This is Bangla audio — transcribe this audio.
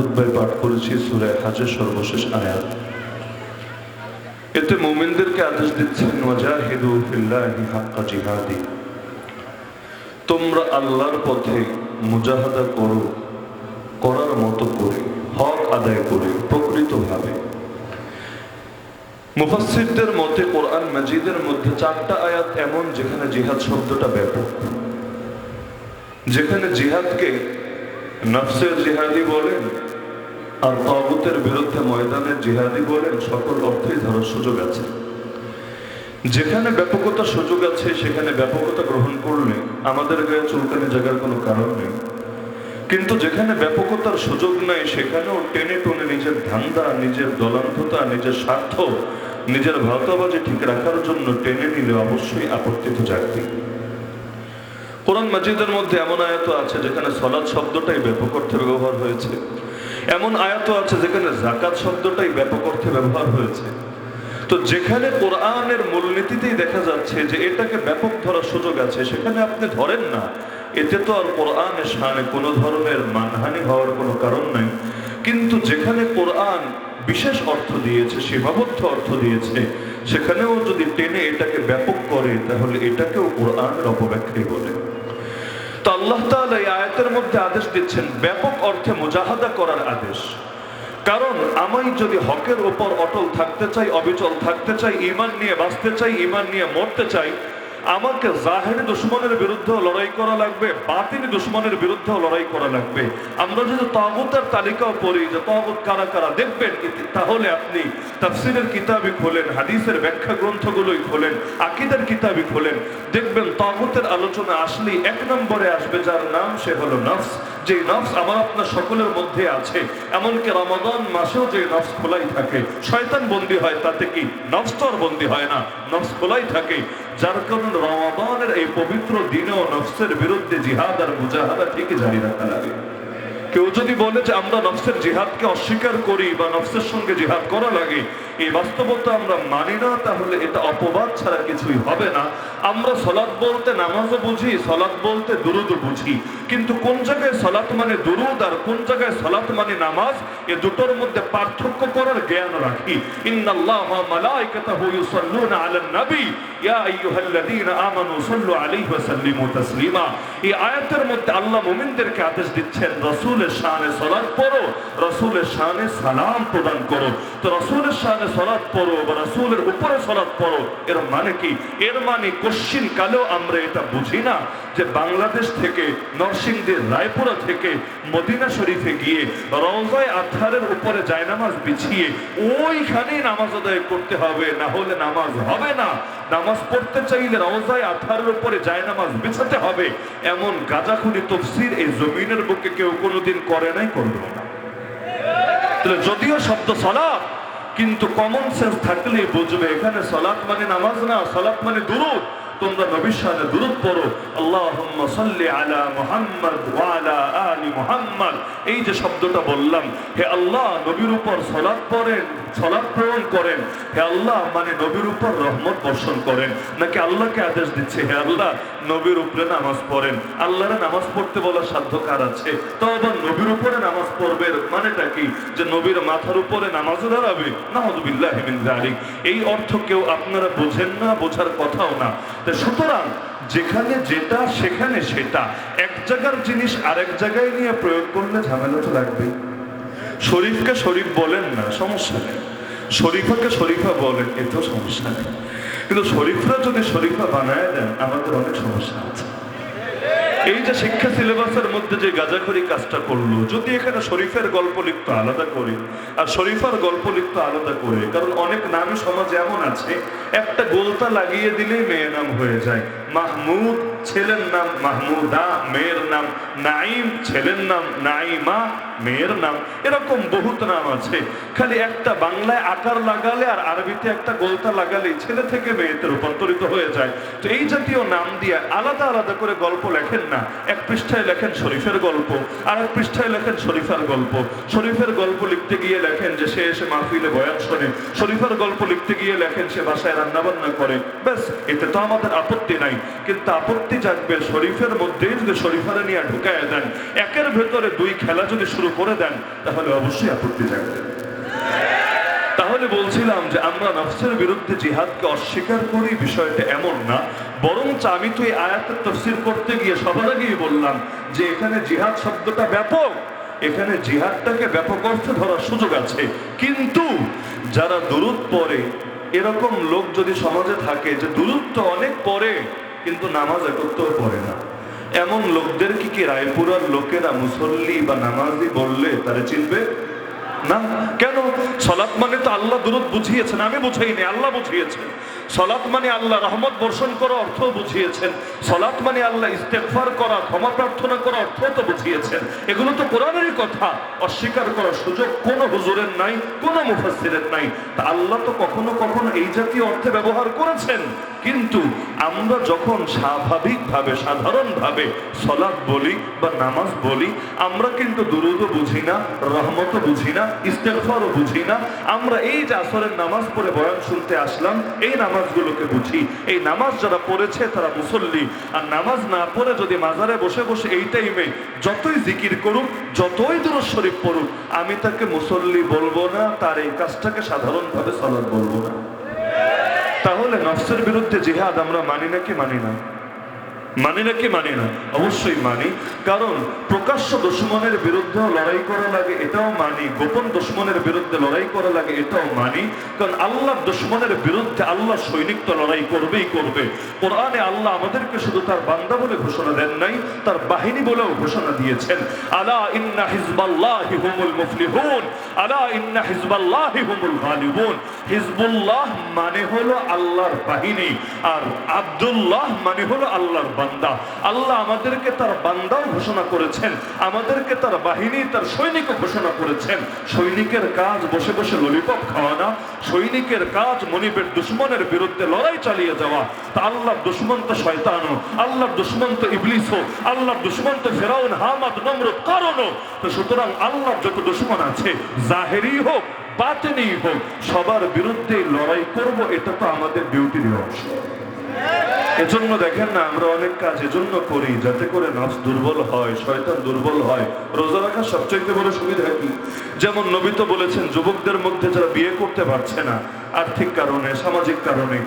খুদ্ায় পাঠ করেছি সুরায় হাজের সর্বশেষ আয়াত। এতে মোমিনদেরকে আদেশ দিচ্ছেন জিহাদি। তোমরা আল্লাহর পথে মুজাহাদা করো, করার মতো করে, হক আদায় করে, প্রকৃতভাবে। মুফাসসিরদের মতে কোরআন মাজিদের মধ্যে চারটা আয়াত এমন যেখানে জিহাদ শব্দটা ব্যাপক। যেখানে জিহাদকে নফসের জিহাদি বলেন আর তগুতের বিরুদ্ধে ময়দানের জিহাদি বলেন সকল অর্থেই ধরার সুযোগ আছে। যেখানে ব্যাপকতা সুযোগ আছে, সেখানে ব্যাপকতা গ্রহণ করলে আমাদের গায়ে চুলকানি জাগার কোনো কারণ নেই। কিন্তু যেখানে ব্যাপকতার সুযোগ নাই, সেখানেও টেনে টনে নিজের ধান্দা, নিজের দলান্ধতা, নিজের স্বার্থ, নিজের ভারতাবাজি ঠিক রাখার জন্য টেনে নিলে অবশ্যই আপত্তি তো জাগবে কোরআন মাজিদের মধ্যে এমন আয়াত আছে যেখানে সলাদ শব্দটাই ব্যাপক অর্থে ব্যবহার হয়েছে। এমন আয়াত আছে যেখানে জাকাত শব্দটাই ব্যাপক অর্থে ব্যবহার হয়েছে। তো যেখানে কোরআনের মূলনীতিতেই দেখা যাচ্ছে যে এটাকে ব্যাপক ধরার সুযোগ আছে, সেখানে আপনি ধরেন না। এতে তো আর কোরআনের সামনে কোনো ধরনের মানহানি হওয়ার কোনো কারণ নাই। কিন্তু যেখানে কোরআন বিশেষ অর্থ দিয়েছে, সীমাবদ্ধ অর্থ দিয়েছে, সেখানেও যদি টেনে এটাকে ব্যাপক করে, তাহলে এটাকেও কোরআনের অপব্যাখ্যাই বলে। আল্লাহ তাআলা এই আয়াতের মধ্যে আদেশ দিচ্ছেন, ব্যাপক অর্থে মুজাহাদা করার আদেশ। কারণ আমি যদি হকের ওপর অটল থাকতে চাই, অবিচল থাকতে চাই ইমান নিয়ে বাঁচতে চাই ইমান নিয়ে মরতে চাই আমাকে জাহেরি দুশ্মনের বিরুদ্ধে লড়াই করা লাগবে, বাতিল দুশ্মনের বিরুদ্ধে লড়াই করা লাগবে। আমরা যদি তাগুতের তালিকাও পড়ি যে তগত কারা কারা দেখবেন তাহলে আপনি তাফসিরের কিতাবই খোলেন, হাদিসের ব্যাখ্যা গ্রন্থগুলোই খোলেন, আকিদের কিতাবই খোলেন। দেখবেন তাগুতের আলোচনা আসলেই এক নম্বরে আসবে, যার নাম সে হলো নফস। যে নফস আমার আপনার সকলের মধ্যে আছে, এমনকি রমাদান মাসেও যে নফস খোলাই থাকে, শয়তান বন্দী হয়, তাতে কি নফস তো আর বন্দী হয় না, নফস খোলাই থাকে। যার কারণে রমাদানের এই পবিত্র দিনেও নফসের বিরুদ্ধে জিহাদ আর মুজাহাদা ঠিকই জারি রাখা লাগে। কেউ যদি বলে যে আমরা নফসের জিহাদকে অস্বীকার করি বা নফসের সঙ্গে জিহাদ করা লাগে, এই বাস্তবতা আমরা মানি না, তাহলে এটা অপবাদ ছাড়া কিছুই হবে না। আমরা সলাৎ বলতে নামাজও বুঝি, সলাৎ বলতে দুরুদ বুঝি। কিন্তু কোন জায়গায় সলাৎ মানে দুরুদ আর কোন জায়গায় সলাৎ মানে নামাজ, এ দুটোর মধ্যে পার্থক্য করার জ্ঞান রাখি। ইউসাল্লুনা আলান নবী। ইয়া আইয়ুহাল্লাযীনা আমানু সাল্লু আলাইহি ওয়া সাল্লিমু তাসলিমা। এই আয়াতের মধ্যে আল্লাহ মুমিনদেরকে আদেশ দিচ্ছেন, রাসূলের শানে সালাত পড়ো, রাসূলের শানে সালাম প্রদান করো। তো রাসূলের শানে সালাত পড়ো বা রাসূলের উপরে সালাত পড়ো, এর মানে কি? এর মানে কালেও আমরা এটা বুঝি না যে বাংলাদেশ থেকে, নরসিংদীর রায়পুরা থেকে, মদিনা শরীফে গিয়ে রওজায় আথারের উপরে জায়নামাজ বিছিয়ে ওইখানেই নামাজ আদায় করতে হবে, না হলে নামাজ হবে না। নামাজ পড়তে চাইলে রওজায় আথারের উপরে জায়নামাজ বিছাতে হবে। এমন গাজাখুনি তফসির এই জমিনের বুকে কেউ কোনোদিন করে নাই, করবে না। যদিও শব্দ সলাপ কিন্তু কমন সেন্স থাকলে বুঝবে, এখানে সলাৎ মানে নামাজ না সলাৎ মানে দুরুদ। তোমরা নবীর সাথে দুরুদ পড়ো, আল্লাহুম্মা সাল্লি আলা মুহাম্মদ ওয়া আলা আলি মুহাম্মদ। এই যে শব্দটা বললাম, হে আল্লাহ, নবীর উপর সালাত পড়েন সালাত প্রেরণ করেন। হে আল্লাহ মানে নবীর উপর রহমত বর্ষণ করেন। নাকি আল্লাহকে আদেশ দিচ্ছে, হে আল্লাহ, নবীর উপরে নামাজ পড়েন। আল্লাহরে নামাজ পড়তে বলার সাধ্য কার আছে? তো আবার নবীর উপরে নামাজ পড়বে মানেটা কি? যে নবীর মাথার উপরে নামাজও দাঁড়াবে? নাহদুবিল্লাহ মিন যালিক। এই অর্থ কেউ আপনারা বোঝেন না, বোঝার কথাও না। তো সুতরাং, যেখানে যেটা, সেখানে সেটা। এক জায়গার জিনিস আরেক জায়গায় নিয়ে প্রয়োগ করলে ঝামেলা তো লাগবেই। শরীফকে শরীফ বলেন না, সমস্যা নেই। শরীফাকে শরীফা বলেন, এতেও সমস্যা নেই। কিন্তু শরীফরা যদি শরীফা বানায় দেন, আমাদের অনেক সমস্যা আছে। এই যে শিক্ষা সিলেবাসের মধ্যে যে গাজাখড়ি কাজটা করল, যদি এখানে শরীফের গল্প লিখত, আলাদা করে। আর শরীফার গল্প লিখত, আলাদা করে। কারণ অনেক নামই সমাজে এমন আছে, একটা গোলতা লাগিয়ে দিলেই মেয়ে নাম হয়ে যায়। মাহমুদ ছেলের নাম মাহমুদা, মেয়ের নাম নাইম ছেলের নাম নাইমা মেয়ের নাম এরকম বহুত নাম আছে। খালি একটা বাংলায় আকার লাগালে আর আরবিতে একটা গোলতা লাগালে ছেলে থেকে মেয়েতে রূপান্তরিত হয়ে যায়। তো এই জাতীয় নাম দিয়ে আলাদা আলাদা করে গল্প লেখেন না। এক পৃষ্ঠায় লেখেন শরীফের গল্প আর এক পৃষ্ঠায় লেখেন শরীফার গল্প। শরীফের গল্প লিখতে গিয়ে লেখেন যে সে এসে মাহফিলে বয়ান শোনে। শরীফার গল্প লিখতে গিয়ে লেখেন সে বাসায় রান্নাবান্না করে। ব্যাস, এতে তো আমাদের আপত্তি নাই। কিন্তু আপত্তি আপত্তি জাগবে শরীফের মধ্যেই যদি শরীফারে নিয়ে ঢুকায় দেন, একের ভেতরে দুই খেলা যদি শুরু করে দেন, তাহলে অবশ্যই আপত্তি জাগবে তাহলে বলছিলাম যে আমরা নফসের বিরুদ্ধে জিহাদকে অস্বীকার করি, বিষয়টা এমন না। বরঞ্চ আমি তো এই আয়াতের তফসির করতে গিয়ে সবার আগেই বললাম যে এখানে জিহাদ শব্দটা ব্যাপক। এখানে জিহাদটাকে ব্যাপক অর্থে ধরার সুযোগ আছে। কিন্তু যারা দূরত পরে এরকম লোক যদি সমাজে থাকে যে দূরত্ব অনেক পরে কিন্তু নামাজ একত্রও পড়ে না। এমন লোকদের কি রায়পুরার লোকেরা মুসল্লি বা নামাজি বললে তারা চিনবে? না। কেন? সলাৎ মানে তো আল্লাহ দূরত বুঝিয়েছেন। আমি বুঝাইনি, আল্লাহ বুঝিয়েছেন। সলাৎ মানে আল্লাহ রহমত বর্ষণ করা অর্থ বুঝিয়েছেন। সলাৎ মানে আল্লাহ ইস্তেগফার করা, ক্ষমা প্রার্থনা করা অর্থ তো বুঝিয়েছেন। এগুলো তো কোরআনেরই কথা। অস্বীকার করার সুযোগ কোনো হুজুরের নাই, কোনো মুফাসসিরের নাই। তা আল্লাহ তো কখনো কখনো এই জাতীয় অর্থে ব্যবহার করেছেন। কিন্তু আমরা যখন স্বাভাবিকভাবে, সাধারণভাবে সলাৎ বলি বা নামাজ বলি, আমরা কিন্তু দুরুদও বুঝি না, রহমতও বুঝি না, ইস্তেগফারও বুঝি না। আমরা এই যে আসরের নামাজ পড়ে বয়ান শুনতে আসলাম, এই নামাজগুলোকে বুঝি। এই নামাজ যারা পড়েছে তারা মুসল্লি। আর নামাজ না পড়ে যদি মাজারে বসে বসে এই টাইমে যতই জিকির করুক, যতই দূর শরীফ পড়ুক, আমি তাকে মুসল্লি বলব না, তার এই কাজটাকে সাধারণভাবে সলাৎ বলব না। তাহলে নফসের বিরুদ্ধে জিহাদ আমরা মানি নাকি মানি না? মানি নাকি মানি না? অবশ্যই মানি। কারণ প্রকাশ্য দুশ্মনের বিরুদ্ধে লড়াই করা লাগে, এটাও মানি। গোপন দুশ্মনের বিরুদ্ধে লড়াই করা লাগে, এটাও মানি। কারণ আল্লাহ দুশ্মনের বিরুদ্ধে আল্লাহ সৈনিক তো লড়াই করবেই করবে। কোরআনে আল্লাহ আমাদেরকে শুধু তার বান্দা বলে ঘোষণা দেন নাই, তার বাহিনী বলেও ঘোষণা দিয়েছেন। আলা ইন্না হিজবাল্লাহি হুমুল মুফলিহুন, আলা ইন্না হিজবাল্লাহি হুমুল গালিবুন। হিজবুল্লাহ মানে হলো আল্লাহর বাহিনী, আর আব্দুল্লাহ মানে হলো আল্লাহর বান্দা। আল্লাহ আমাদেরকে তার বান্দাও ঘোষণা করেছেন। আমাদেরকে তার বাহিনী, তার সৈনিকও ঘোষণা করেছেন। সৈনিকের কাজ বসে বসে ললিপপ খাওয়ানা সৈনিকের কাজ মনিবের দুশ্মনের বিরুদ্ধে লড়াই চালিয়ে যাওয়া। তা আল্লাহর দুশ্মন তো আল্লাহর দুশ্মন তো ইবলিসও, আল্লাহর দুশ্মন তো ফেরাউন, হামাদ, নমরুদ, কারণও। তো সুতরাং আল্লাহর যত দুশ্মন আছে জাহেরি হোক বাতেনি হোক, সবার বিরুদ্ধে লড়াই করব, এটা তো আমাদের ডিউটির অংশ এজন্য দেখেন না, আমরা অনেক কাজ এজন্য করি যাতে করে নফস দুর্বল হয়, শয়তান দুর্বল হয়। রোজা রাখার সবচেয়ে বড় সুবিধা কি? যেমন নবী তো বলেছেন, যুবকদের মধ্যে যারা বিয়ে করতে পারছে না, আর্থিক কারণে, সামাজিক কারণে